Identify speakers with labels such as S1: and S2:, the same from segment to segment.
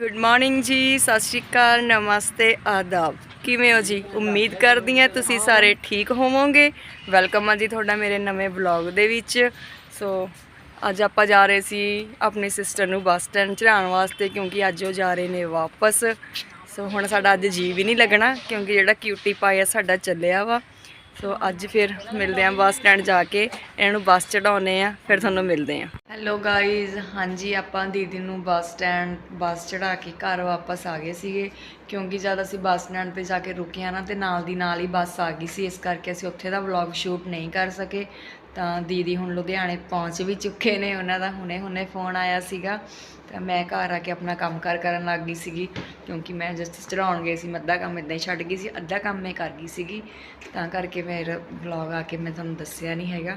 S1: Good morning ਜੀ, ਸਤਿ ਸ਼੍ਰੀ ਅਕਾਲ, ਨਮਸਤੇ, ਆਦਾਬ। ਕਿਵੇਂ ਹੋ ਜੀ? ਉਮੀਦ ਕਰਦੀ ਹਾਂ ਤੁਸੀਂ ਸਾਰੇ ਠੀਕ ਹੋਵੋਗੇ। ਵੈਲਕਮ ਆ ਜੀ ਤੁਹਾਡਾ ਮੇਰੇ ਨਵੇਂ ਵਲੌਗ ਦੇ ਵਿੱਚ। ਸੋ ਅੱਜ ਆਪਾਂ ਜਾ ਰਹੇ ਸੀ ਆਪਣੀ ਸਿਸਟਰ ਨੂੰ ਬੱਸ ਸਟੈਂਡ ਚੜਾਉਣ ਵਾਸਤੇ ਕਿਉਂਕਿ ਅੱਜ ਉਹ ਜਾ ਰਹੇ ਨੇ ਵਾਪਸ। ਸੋ ਹੁਣ ਸਾਡਾ ਅੱਜ ਜੀ ਵੀ ਨਹੀਂ ਲੱਗਣਾ ਕਿਉਂਕਿ ਜਿਹੜਾ ਕਿਊਟੀ ਪਾਇਆ ਸਾਡਾ ਚੱਲਿਆ ਵਾ। ਸੋ ਅੱਜ ਫਿਰ ਮਿਲਦੇ ਆਂ ਬੱਸ ਸਟੈਂਡ ਜਾ ਕੇ। ਇਹਨਾਂ ਨੂੰ ਬੱਸ ਚੜਾਉਨੇ ਆ ਫਿਰ ਤੁਹਾਨੂੰ ਮਿਲਦੇ ਆਂ ਹੈਲੋ ਗਾਇਜ਼ ਹਾਂਜੀ, ਆਪਾਂ ਦੀਦੀ ਨੂੰ ਬੱਸ ਸਟੈਂਡ, ਬੱਸ ਚੜਾ ਕੇ ਘਰ ਵਾਪਸ ਆ ਗਏ ਸੀਗੇ। ਕਿਉਂਕਿ ਜਦ ਅਸੀਂ ਬੱਸ ਸਟੈਂਡ ਤੇ ਜਾ ਕੇ ਰੁਕੇ ਨਾ, ਤੇ ਨਾਲ ਦੀ ਨਾਲ ਹੀ ਬੱਸ ਆ ਗਈ ਸੀ। ਇਸ ਕਰਕੇ ਅਸੀਂ ਉੱਥੇ ਦਾ ਵਲੌਗ ਸ਼ੂਟ ਨਹੀਂ ਕਰ ਸਕੇ। ਤਾਂ ਦੀਦੀ ਹੁਣ ਲੁਧਿਆਣੇ ਪਹੁੰਚ ਵੀ ਚੁੱਕੇ ਨੇ, ਉਹਨਾਂ ਦਾ ਹੁਣੇ ਹੁਣੇ ਫੋਨ ਆਇਆ ਸੀਗਾ। ਤਾਂ ਮੈਂ ਘਰ ਆ ਕੇ ਆਪਣਾ ਕੰਮ ਕੰਮਕਾਰ ਕਰਨ ਲੱਗ ਗਈ ਸੀਗੀ, ਕਿਉਂਕਿ ਮੈਂ ਜਸਟ ਚੜਾਉਣ ਗਈ ਸੀ, ਮੈਂ ਅੱਧਾ ਕੰਮ ਇਦਾਂ ਹੀ ਛੱਡ ਗਈ ਸੀ, ਅੱਧਾ ਕੰਮ ਮੈਂ ਕਰ ਗਈ ਸੀਗੀ। ਤਾਂ ਕਰਕੇ ਮੇਰਾ ਵਲੌਗ ਆ ਕੇ ਮੈਂ ਤੁਹਾਨੂੰ ਦੱਸਿਆ ਨਹੀਂ ਹੈਗਾ।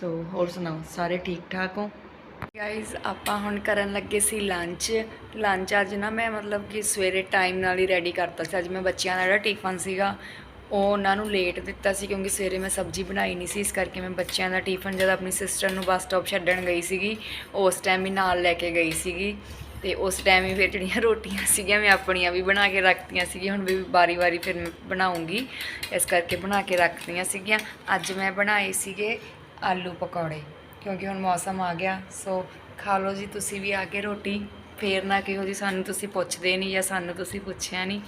S1: ਸੋ ਹੋਰ ਸੁਣਾਓ, ਸਾਰੇ ਠੀਕ ਠਾਕ ਹੋ? ਗਾਇਜ਼ ਆਪਾਂ ਹੁਣ ਕਰਨ ਲੱਗੇ ਸੀ ਲੰਚ ਲੰਚ ਅੱਜ ਨਾ ਮੈਂ ਮਤਲਬ ਕਿ ਸਵੇਰੇ ਟਾਈਮ ਨਾਲ ਹੀ ਰੈਡੀ ਕਰਤਾ ਸੀ। ਅੱਜ ਮੈਂ ਬੱਚਿਆਂ ਦਾ ਜਿਹੜਾ ਟਿਫਨ ਸੀਗਾ ਉਹ ਉਹਨਾਂ ਨੂੰ ਲੇਟ ਦਿੱਤਾ ਸੀ ਕਿਉਂਕਿ ਸਵੇਰੇ ਮੈਂ ਸਬਜ਼ੀ ਬਣਾਈ ਨਹੀਂ ਸੀ, ਇਸ ਕਰਕੇ ਮੈਂ ਬੱਚਿਆਂ ਦਾ ਟਿਫਨ ਜਦ ਆਪਣੀ ਸਿਸਟਰ ਨੂੰ ਬੱਸ ਸਟਾਪ ਛੱਡਣ ਗਈ ਸੀਗੀ, ਉਸ ਟਾਈਮ ਹੀ ਨਾਲ ਲੈ ਕੇ ਗਈ ਸੀਗੀ ਤੇ ਉਸ ਟਾਈਮ ਹੀ ਫਿਰ ਜਿਹੜੀਆਂ ਰੋਟੀਆਂ ਸੀਗੀਆਂ ਮੈਂ ਆਪਣੀਆਂ ਵੀ ਬਣਾ ਕੇ ਰੱਖਤੀਆਂ ਸੀਗੀਆਂ, ਹੁਣ ਵੀ ਵਾਰੀ-ਵਾਰੀ ਫਿਰ ਮੈਂ ਬਣਾਉਂਗੀ, ਇਸ ਕਰਕੇ ਬਣਾ ਕੇ ਰੱਖਤੀਆਂ ਸੀਗੀਆਂ। ਅੱਜ ਮੈਂ ਬਣਾਏ ਸੀਗੇ ਆਲੂ ਪਕੌੜੇ, ਕਿਉਂਕਿ ਹੁਣ ਮੌਸਮ ਆ ਗਿਆ ਸੋ ਖਾ ਲਓ ਜੀ ਤੁਸੀਂ ਵੀ ਆ ਕੇ ਰੋਟੀ। ਫੇਰ ਨਾ ਕਿਹੋ ਜੀ ਸਾਨੂੰ ਤੁਸੀਂ ਪੁੱਛਦੇ ਨਹੀਂ ਜਾਂ ਸਾਨੂੰ ਤੁਸੀਂ ਪੁੱਛਿਆ ਨਹੀਂ।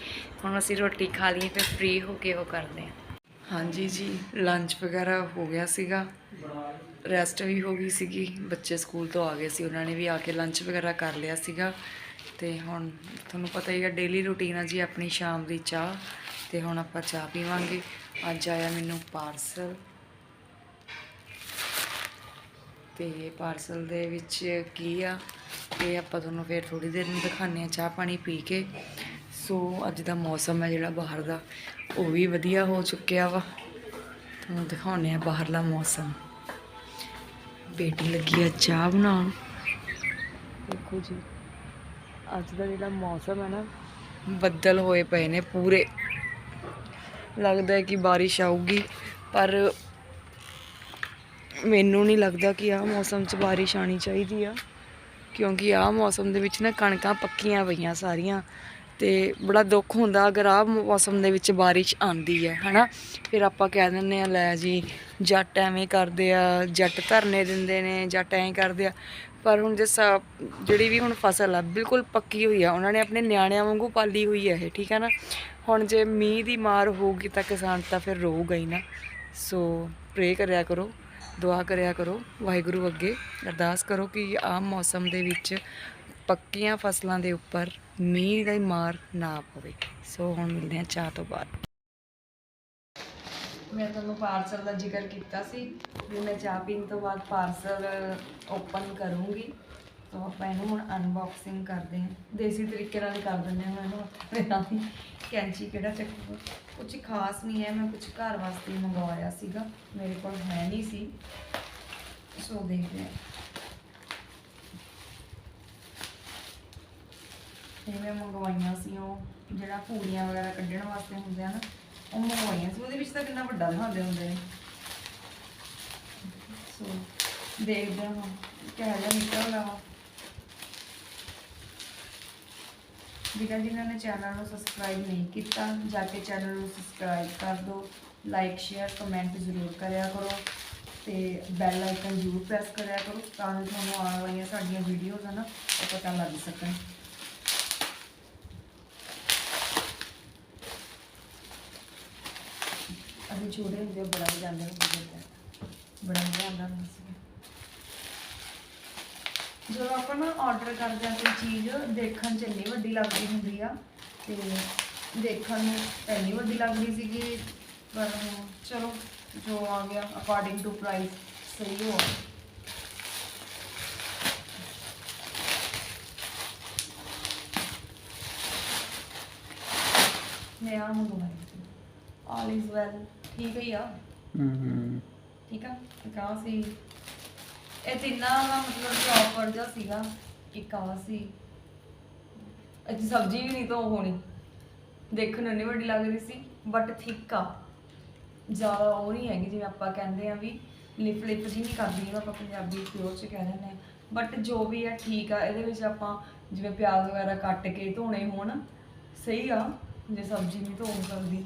S1: ਹੁਣ ਅਸੀਂ ਰੋਟੀ ਖਾ ਲਈ ਫਿਰ ਫ੍ਰੀ ਹੋ ਕੇ ਉਹ ਕਰਦੇ ਹਾਂ। ਹਾਂਜੀ ਜੀ ਲੰਚ ਵਗੈਰਾ ਹੋ ਗਿਆ ਸੀਗਾ। ਰੈਸਟ ਵੀ ਹੋ ਗਈ ਸੀਗੀ। ਬੱਚੇ ਸਕੂਲ ਤੋਂ ਆ ਗਏ ਸੀ। ਉਹਨਾਂ ਨੇ ਵੀ ਆ ਕੇ ਲੰਚ ਵਗੈਰਾ ਕਰ ਲਿਆ ਸੀਗਾ। ਤੇ ਹੁਣ ਤੁਹਾਨੂੰ ਪਤਾ ਹੀ ਆ ਡੇਲੀ ਰੂਟੀਨ ਆ ਜੀ ਆਪਣੀ ਸ਼ਾਮ ਦੀ ਚਾਹ। ਤੇ ਹੁਣ ਆਪਾਂ ਚਾਹ ਪੀਵਾਂਗੇ। ਅੱਜ ਆਇਆ ਮੈਨੂੰ ਪਾਰਸਲ ਤੇ ਪਾਰਸਲ ਦੇ ਵਿੱਚ ਕੀ ਆ? ਇਹ ਆਪਾਂ ਤੁਹਾਨੂੰ ਫਿਰ ਥੋੜੀ ਦੇਰ ਨੂੰ ਦਿਖਾਉਂਦੇ ਆ ਚਾਹ ਪਾਣੀ ਪੀ ਕੇ। ਸੋ ਅੱਜ ਦਾ ਮੌਸਮ ਹੈ ਜਿਹੜਾ ਬਾਹਰ ਦਾ, ਉਹ ਵੀ ਵਧੀਆ ਹੋ ਚੁੱਕਿਆ ਵਾ। ਤੁਹਾਨੂੰ ਦਿਖਾਉਂਦੇ ਆ ਬਾਹਰਲਾ ਮੌਸਮ। ਬੇਟੀ ਲੱਗੀ ਆ ਚਾਹ ਬਣਾਉਣ। ਦੇਖੋ ਜੀ, ਅੱਜ ਦਾ ਜਿਹੜਾ ਮੌਸਮ ਹੈ ਨਾ, ਬੱਦਲ ਹੋਏ ਪਏ ਨੇ ਪੂਰੇ। ਲੱਗਦਾ ਹੈ ਕਿ ਬਾਰਿਸ਼ ਆਊਗੀ, ਪਰ ਮੈਨੂੰ ਨਹੀਂ ਲੱਗਦਾ ਕਿ ਆਹ ਮੌਸਮ 'ਚ ਬਾਰਿਸ਼ ਆਣੀ ਚਾਹੀਦੀ ਆ। ਕਿਉਂਕਿ ਆਹ ਮੌਸਮ ਦੇ ਵਿੱਚ ਨਾ ਕਣਕਾਂ ਪੱਕੀਆਂ ਪਈਆਂ ਸਾਰੀਆਂ ਤੇ ਬੜਾ ਦੁੱਖ ਹੁੰਦਾ ਅਗਰ ਆਹ ਮੌਸਮ ਦੇ ਵਿੱਚ ਬਾਰਿਸ਼ ਆਂਦੀ ਹੈ, ਹਨਾ? ਫਿਰ ਆਪਾਂ ਕਹਿ ਦਿੰਦੇ ਆ ਲੈ ਜੀ, ਜੱਟ ਐਵੇਂ ਕਰਦੇ ਆ, ਜੱਟ ਧਰਨੇ ਦਿੰਦੇ ਨੇ, ਜੱਟ ਐਂ ਕਰਦੇ ਆ। ਪਰ ਹੁਣ ਜੇ ਸਾ- ਜਿਹੜੀ ਵੀ ਹੁਣ ਫਸਲ ਆ, ਬਿਲਕੁਲ ਪੱਕੀ ਹੋਈ ਆ, ਉਹਨਾਂ ਨੇ ਆਪਣੇ ਨਿਆਣਿਆਂ ਵਾਂਗੂ ਪਾਲੀ ਹੋਈ ਆ ਇਹ, ਠੀਕ ਹੈ ਨਾ? ਹੁਣ ਜੇ ਮੀਂਹ ਦੀ ਮਾਰ ਹੋਊਗੀ ਤਾਂ ਕਿਸਾਨ ਤਾਂ ਫਿਰ ਰੋਊਗਾ ਹੀ ਨਾ। ਸੋ ਪ੍ਰੇ ਕਰਿਆ ਕਰੋ। ਦੁਆ ਕਰਿਆ ਕਰੋ, ਵਾਹਿਗੁਰੂ ਅੱਗੇ। ਅਰਦਾਸ ਕਰੋ ਕਿ ਆਮ ਮੌਸਮ ਦੇ ਵਿੱਚ ਪੱਕੀਆਂ ਫਸਲਾਂ ਦੇ ਉੱਪਰ ਮੀਂਹ ਦੀ ਮਾਰ ਨਾ ਪਵੇ। ਸੋ ਹੁਣ ਮਿਲਦੇ ਹਾਂ ਚਾਹ ਤੋਂ ਬਾਅਦ। ਮੈਂ ਤੁਹਾਨੂੰ ਪਾਰਸਲ ਦਾ ਜ਼ਿਕਰ ਕੀਤਾ ਸੀ ਵੀ ਮੈਂ ਚਾਹ ਪੀਣ ਤੋਂ ਬਾਅਦ ਪਾਰਸਲ ਓਪਨ ਕਰੂੰਗੀ। ਤਾਂ ਆਪਾਂ ਇਹਨੂੰ ਹੁਣ ਅਨਬਾਕਸਿੰਗ ਕਰਦੇ ਹਾਂ। ਦੇਸੀ ਤਰੀਕੇ ਨਾਲ ਕਰ ਦਿੰਦੇ ਹਾਂ ਇਹਨੂੰ। ਹੱਥਾਂ ਨਾਲ ਕੈਂਚੀ ਕਿਹੜਾ ਚੱਕੂ ਕੁਝ ਖਾਸ ਨਹੀਂ ਹੈ, ਮੈਂ ਕੁਝ ਘਰ ਵਾਸਤੇ ਮੰਗਵਾਇਆ ਸੀਗਾ, ਮੇਰੇ ਕੋਲ ਹੈ ਨਹੀਂ ਸੀ। ਸੋ ਦੇਖਦੇ ਹਾਂ। ਇਹ ਮੈਂ ਮੰਗਵਾਈਆਂ ਸੀ, ਉਹ ਜਿਹੜਾ ਪੂੜੀਆਂ ਵਗੈਰਾ ਕੱਢਣ ਵਾਸਤੇ ਹੁੰਦੇ ਆ ਨਾ, ਉਹ ਮੰਗਵਾਈਆਂ ਸੀ। ਉਹਦੇ ਵਿੱਚ ਤਾਂ ਕਿੰਨਾ ਵੱਡਾ ਦਿਖਾਉਂਦੇ ਹੁੰਦੇ ਨੇ। ਸੋ ਦੇਖਦੇ ਹਾਂ ਹੁਣ, ਕਿਹੋ ਜਿਹਾ ਨਿਕਲਦਾ ਵਾ। ਜਿਨ੍ਹਾਂ ਜਿਨ੍ਹਾਂ ਨੇ ਚੈਨਲ ਨੂੰ ਸਬਸਕ੍ਰਾਈਬ ਨਹੀਂ ਕੀਤਾ, ਜਾ ਕੇ ਚੈਨਲ ਨੂੰ ਸਬਸਕ੍ਰਾਈਬ ਕਰ ਦਿਓ ਲਾਈਕ ਸ਼ੇਅਰ ਕਮੈਂਟ ਜ਼ਰੂਰ ਕਰਿਆ ਕਰੋ ਤੇ ਬੈਲ ਆਈਕਨ ਜ਼ਰੂਰ ਪ੍ਰੈਸ ਕਰਿਆ ਕਰੋ ਤਾਂ ਜੋ ਤੁਹਾਨੂੰ ਆਉਣ ਵਾਲੀਆਂ ਸਾਡੀਆਂ ਵੀਡੀਓਜ਼ ਹਨ ਉਹ ਪਤਾ ਲੱਗ ਸਕਣ। ਅਸੀਂ ਛੋਟੇ ਹੁੰਦੇ ਬੜਾ ਜਾਂਦੇ ਹੁੰਦੇ ਬੜਾ ਮਜ਼ਾ ਆਉਂਦਾ। ਹੁੰਦਾ ਸੀ ਜਦੋਂ ਆਪਾਂ ਨਾ ਆਰਡਰ ਕਰਦੇ ਆ ਕੋਈ ਚੀਜ਼ ਦੇਖਣ ਚ ਇੰਨੀ ਵੱਡੀ ਲੱਗਦੀ ਹੁੰਦੀ ਆ ਤੇ ਦੇਖਣ ਨੂੰ ਇੰਨੀ ਵੱਡੀ ਲੱਗਦੀ ਸੀਗੀ ਪਰ ਚਲੋ ਜੋ ਆ ਗਿਆ ਅਕੋਰਡਿੰਗ ਟੂ ਪ੍ਰਾਈਸ ਸਹੀ ਹੋ ਮੈਂ ਆ ਮੰਗਵਾਈ ਆਲ ਇਜ਼ ਵੈਲ ਠੀਕ ਹੀ ਆ।
S2: ਹੂੰ
S1: ਠੀਕ ਆ? ਸੀ ਇਹ ਤਿੰਨਾਂ ਦਾ ਮਤਲਬ ਕਿ ਆਫਰ ਜਿਹਾ ਸੀਗਾ ਇੱਕ ਆ ਸੀ। ਅੱਜ ਸਬਜ਼ੀ ਵੀ ਨਹੀਂ ਧੋ ਹੋਣੀ। ਦੇਖਣ ਨੂੰ ਨਹੀਂ ਵੱਡੀ ਲੱਗ ਰਹੀ ਸੀ ਬਟ ਥਿੱਕ ਆ। ਜ਼ਿਆਦਾ ਉਹ ਨਹੀਂ ਹੈਗੀ ਜਿਵੇਂ ਆਪਾਂ ਕਹਿੰਦੇ ਆ ਵੀ ਲਿਪ ਲਿਪ ਜੀ ਨਹੀਂ ਕਰਦੀ ਜਿਵੇਂ ਆਪਾਂ ਪੰਜਾਬੀ ਪਿਓਰ ਚ ਕਹਿ ਦਿੰਦੇ ਆ। ਬਟ ਜੋ ਵੀ ਆ, ਠੀਕ ਆ। ਇਹਦੇ ਵਿੱਚ ਆਪਾਂ ਜਿਵੇਂ ਪਿਆਜ਼ ਵਗੈਰਾ ਕੱਟ ਕੇ ਧੋਣੇ ਹੋਣ, ਸਹੀ ਆ। ਜੇ ਸਬਜ਼ੀ ਨਹੀਂ ਧੋ ਸਕਦੀ।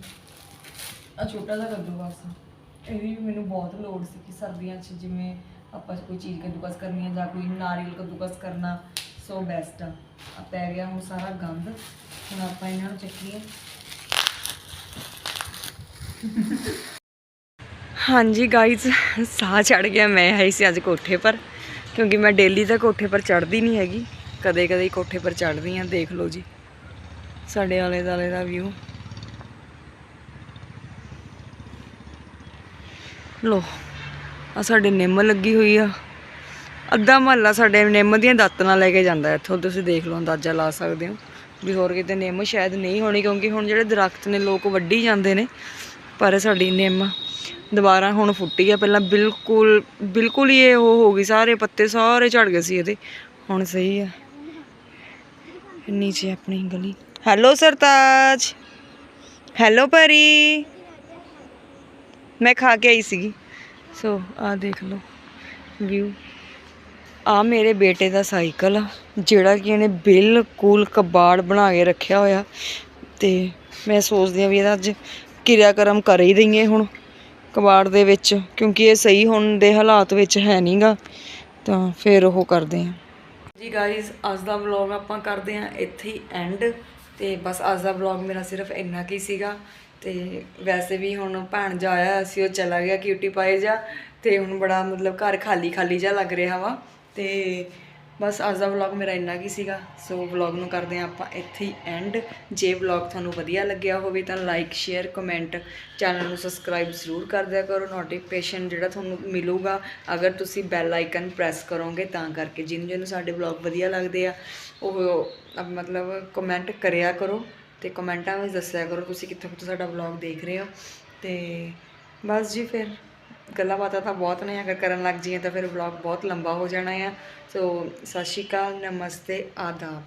S1: ਆ ਛੋਟਾ ਜਿਹਾ ਕੱਦੂਕਸ ਬਸ। ਇਹਦੀ ਵੀ ਮੈਨੂੰ ਬਹੁਤ ਲੋੜ ਸੀ ਕਿ ਸਰਦੀਆਂ 'ਚ ਜਿਵੇਂ ਆਪਾਂ ਕੋਈ ਚੀਜ਼ ਕੱਦੂਕਸ ਕਰਨੀ ਹੈ ਜਾਂ ਕੋਈ ਨਾਰੀਅਲ ਕੱਦੂਕਸ ਕਰਨਾ ਸੋ ਬੈਸਟ ਆ ਆ ਪੈ ਗਿਆ ਹੁਣ ਸਾਰਾ ਗੰਦ ਹੁਣ ਆਪਾਂ ਇਹਨਾਂ ਨੂੰ ਚੱਕੀਏ ਹਾਂਜੀ ਗਾਇਜ਼ ਸਾਹ ਚੜ ਗਿਆ ਮੈਂ ਆਈ ਸੀ ਅੱਜ ਕੋਠੇ ਪਰ ਕਿਉਂਕਿ ਮੈਂ ਡੇਲੀ ਤਾਂ ਕੋਠੇ ਪਰ ਚੜਦੀ ਨਹੀਂ ਹੈਗੀ ਕਦੇ ਕਦੇ ਹੀ ਕੋਠੇ ਪਰ ਚੜਦੀ ਆ ਦੇਖ ਲਓ ਜੀ ਸਾਡੇ ਆਲੇ ਦਾਲੇ ਦਾ ਵਿਊ ਲੋ ਆ ਸਾਡੇ ਨਿੰਮ ਲੱਗੀ ਹੋਈ ਆ। ਅੱਧਾ ਮਹੱਲਾ ਸਾਡੇ ਨਿੰਮ ਦੀਆਂ ਦਾਤਨਾਂ ਲੈ ਕੇ ਜਾਂਦਾ ਇੱਥੋਂ, ਤੁਸੀਂ ਦੇਖ ਲਓ, ਅੰਦਾਜ਼ਾ ਲਾ ਸਕਦੇ ਹੋ। ਵੀ ਹੋਰ ਕਿਤੇ ਨਿੰਮ ਸ਼ਾਇਦ ਨਹੀਂ ਹੋਣੀ, ਕਿਉਂਕਿ ਹੁਣ ਜਿਹੜੇ ਦਰਖਤ ਨੇ, ਲੋਕ ਵੱਢੀ ਜਾਂਦੇ ਨੇ, ਪਰ ਸਾਡੀ ਨਿੰਮ ਦੁਬਾਰਾ ਹੁਣ ਫੁੱਟੀ ਆ। ਪਹਿਲਾਂ ਬਿਲਕੁਲ ਬਿਲਕੁਲ ਹੀ ਇਹ ਉਹ ਹੋ ਗਈ, ਸਾਰੇ ਪੱਤੇ ਸਾਰੇ ਝੜ ਗਏ ਸੀ ਇਹਦੇ। ਹੁਣ ਸਹੀ ਆ। ਨੀਚੇ ਆਪਣੀ ਗਲੀ। ਹੈਲੋ ਸਰਤਾਜ। ਹੈਲੋ ਪਰੀ। ਮੈਂ ਖਾ ਕੇ ਆਈ ਸੀਗੀ। ਸੋ ਆ ਦੇਖ ਲਓ ਵਿਊ ਆ ਮੇਰੇ ਬੇਟੇ ਦਾ ਸਾਈਕਲ ਆ, ਜਿਹੜਾ ਕਿ ਇਹਨੇ ਬਿਲਕੁਲ ਕਬਾੜ ਬਣਾ ਕੇ ਰੱਖਿਆ ਹੋਇਆ। ਤੇ ਮੈਂ ਸੋਚਦੀ ਆ ਵੀ ਇਹਦਾ ਅੱਜ ਕਿਰਿਆ ਕਰਮ ਕਰ ਹੀ ਦਈਏ ਹੁਣ ਕਬਾੜ ਦੇ ਵਿੱਚ, ਕਿਉਂਕਿ ਇਹ ਸਹੀ ਹੁਣ ਦੇ ਹਾਲਾਤ ਵਿੱਚ ਹੈ ਨਹੀਂਗਾ। ਤਾਂ ਫਿਰ ਉਹ ਕਰਦੇ ਆ ਜੀ ਗਾਇਜ਼ ਅੱਜ ਦਾ ਵਲੌਗ ਆਪਾਂ ਕਰਦੇ ਆ ਇੱਥੇ ਹੀ ਐਂਡ ਤੇ ਬਸ ਅੱਜ ਦਾ ਵਲੌਗ ਮੇਰਾ ਸਿਰਫ ਇੰਨਾ ਕੀ ਸੀਗਾ। ਤੇ ਵੈਸੇ ਵੀ ਹੁਣ ਭਾਣਜਾ ਆਇਆ ਸੀ, ਉਹ ਚਲਾ ਗਿਆ ਕਿਊਟੀ ਪਾਏ ਜਾ ਤੇ ਹੁਣ ਬੜਾ ਮਤਲਬ ਘਰ ਖਾਲੀ ਖਾਲੀ ਜਿਹਾ ਲੱਗ ਰਿਹਾ ਵਾ ਤੇ ਬਸ ਅੱਜ ਦਾ ਵਲੌਗ ਮੇਰਾ ਇੰਨਾ ਕੀ ਸੀਗਾ। ਸੋ ਵਲੌਗ ਨੂੰ ਕਰਦੇ ਆ ਆਪਾਂ ਇੱਥੇ ਹੀ ਐਂਡ ਜੇ ਵਲੌਗ ਤੁਹਾਨੂੰ ਵਧੀਆ ਲੱਗਿਆ ਹੋਵੇ ਤਾਂ ਲਾਈਕ ਸ਼ੇਅਰ ਕਮੈਂਟ ਚੈਨਲ ਨੂੰ ਸਬਸਕ੍ਰਾਈਬ ਜ਼ਰੂਰ ਕਰ ਦਿਆ ਕਰੋ। ਨੋਟੀਫਿਕੇਸ਼ਨ ਜਿਹੜਾ ਤੁਹਾਨੂੰ ਮਿਲੂਗਾ, ਅਗਰ ਤੁਸੀਂ ਬੈਲ ਆਈਕਨ ਪ੍ਰੈਸ ਕਰੋਗੇ ਤਾਂ ਕਰਕੇ ਜਿਹਨੂੰ ਜਿਹਨੂੰ ਸਾਡੇ ਵਲੌਗ ਵਧੀਆ ਲੱਗਦੇ ਆ, ਉਹ ਮਤਲਬ ਕਮੈਂਟ ਕਰਿਆ ਕਰੋ। ਤੇ ਕਮੈਂਟਾਂ ਵਿੱਚ ਦੱਸਿਆ ਕਰੋ ਤੁਸੀਂ ਕਿੱਥੋਂ ਕਿੱਥੋਂ ਸਾਡਾ ਵਲੌਗ ਦੇਖ ਰਹੇ ਹੋ। ਤੇ ਬਸ ਜੀ ਫਿਰ ਗੱਲਾਂ ਬਾਤਾਂ ਤਾਂ ਬਹੁਤ ਨੇ, ਅਗਰ ਕਰਨ ਲੱਗ ਜੀਏ ਤਾਂ ਫਿਰ ਵਲੌਗ ਬਹੁਤ ਲੰਬਾ ਹੋ ਜਾਣਾ ਆ। ਸੋ ਸਤਿ ਸ਼੍ਰੀ ਅਕਾਲ, ਨਮਸਤੇ, ਆਦਾਬ।